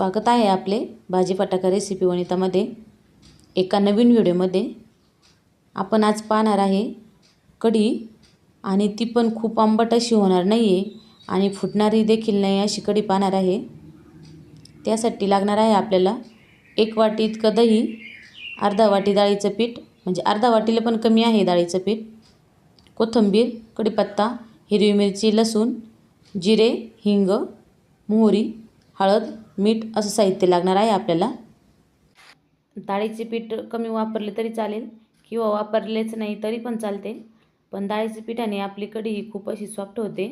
स्वागत आहे आपले भाजी रेसिपी वनितामध्ये. एका नवीन व्हिडिओमध्ये आपण आज पाहणार आहे कढी आणि ती पण खूप आंबट अशी होणार नाही आहे आणि फुटणारी देखील नाही अशी कढी पाहणार आहे. त्यासाठी लागणार आहे आपल्याला एक वाटी इतकं दही अर्धा वाटी डाळीचं पीठ म्हणजे अर्धा वाटीला पण कमी आहे डाळीचं पीठ कोथिंबीर कढीपत्ता हिरवी मिरची लसूण जिरे हिंग मोहरी हळद मीठ असं साहित्य लागणार आहे आपल्याला. डाळीचे पीठ कमी वापरले तरी चालेल किंवा वापरलेच नाही तरी पण चालते. पण डाळीच्या पिठाने आपली कढी ही खूप अशी सॉफ्ट होते.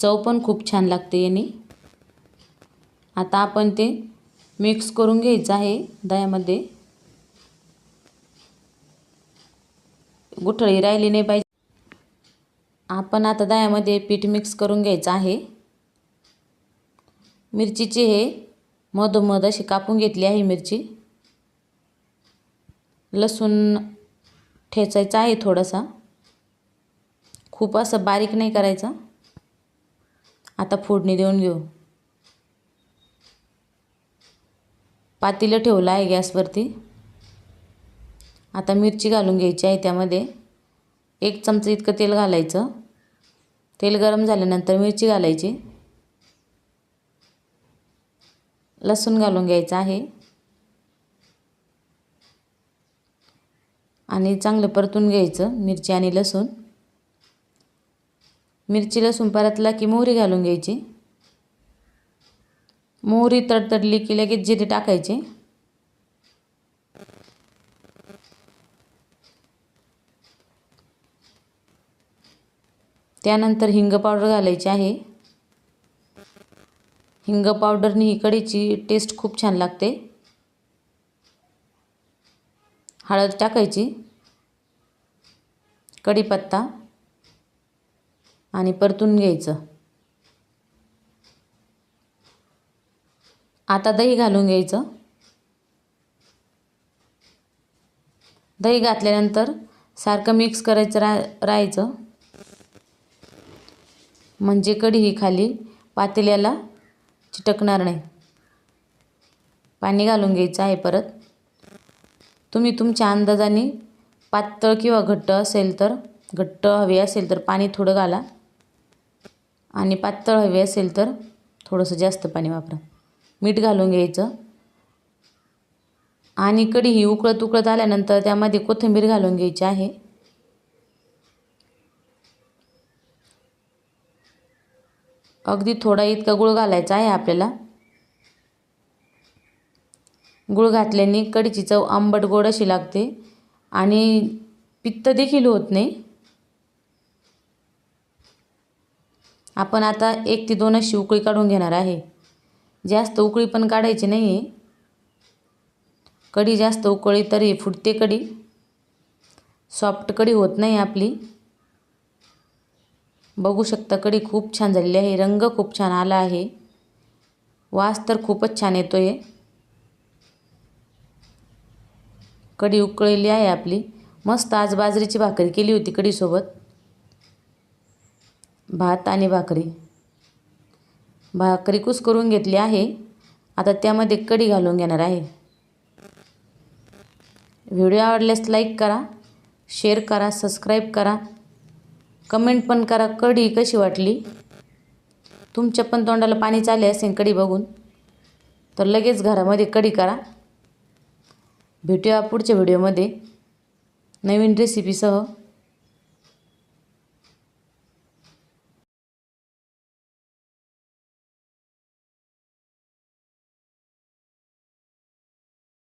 चव पण खूप छान लागते याने. आता आपण ते मिक्स करून घ्यायचं आहे दह्यामध्ये. गुठळी राहिली नाही पाहिजे. आपण आता दह्यामध्ये पीठ मिक्स करून घ्यायचं आहे. मिरचीची हे मधोमध अशी कापून घेतली आहे मिरची. लसूण ठेचायचा आहे थोडासा. खूप असं बारीक नाही करायचा. आता फोडणी देऊन घेऊ. पातेलं ठेवलं आहे गॅसवरती. आता मिरची घालून घ्यायची आहे त्यामध्ये. एक चमचा इतकं तेल घालायचं. तेल गरम झाल्यानंतर मिरची घालायची. लसूण घालून घ्यायचं आहे. आणि चांगलं परतून घ्यायचं मिरची आणि लसूण. मिरची लसूण परतला की मोहरी घालून घ्यायची. मोहरी तडतडली की लगेच जिरे टाकायचे. त्यानंतर हिंग पावडर घालायची आहे. हिंग पावडरनी ही कढीची टेस्ट खूप छान लागते. हळद टाकायची. कढीपत्ता. आणि परतून घ्यायचं. आता दही घालून घ्यायचं. दही घातल्यानंतर सारखं मिक्स करायचं रा राहायचं. म्हणजे कढी ही खाली पातेल्याला चिटकणार नाही. पाणी घालून घ्यायचं आहे परत. तुम्ही तुमच्या अंदाजाने पातळ किंवा घट्ट असेल तर घट्ट हवी असेल तर पाणी थोडं घाला. आणि पातळ हवे असेल तर थोडंसं जास्त पाणी वापरा. मीठ घालून घ्यायचं. आणि कढी ही उकळत उकळत आल्यानंतर त्यामध्ये कोथिंबीर घालून घ्यायची आहे. अगदी थोडा इतका गुळ घालायचा आहे आपल्याला. गुळ घातल्याने कढीची चव आंबट गोड अशी लागते आणि पित्त देखील होत नाही. आपण आता एक ते दोन अशी उकळी काढून घेणार आहे. जास्त उकळी पण काढायची नाही आहे कढी जास्त उकळी तरी फुटते कढी. सॉफ्ट कढी होत नाही आपली. बघू शकता कढी खूप छान झालेली आहे रंग खूप छान आला आहे. वास तर खूपच छान येतो आहे कढी उकळलेली आहे आपली. मस्त आज बाजरीची भाकरी केली होती कढीसोबत. भात आणि भाकरी. भाकरी कुस करून घेतली आहे. आता त्यामध्ये कढी घालून घेणार आहे. व्हिडिओ आवडल्यास लाईक करा शेअर करा सबस्क्राईब करा. कमेंट पण करा. कढी कशी वाटली? तुमच्या पण तोंडाला पाणी चाले असेल कढी बघून. तर लगेच घरामध्ये कढी करा. भेटूया पुढच्या व्हिडिओमध्ये. नवीन रेसिपीसह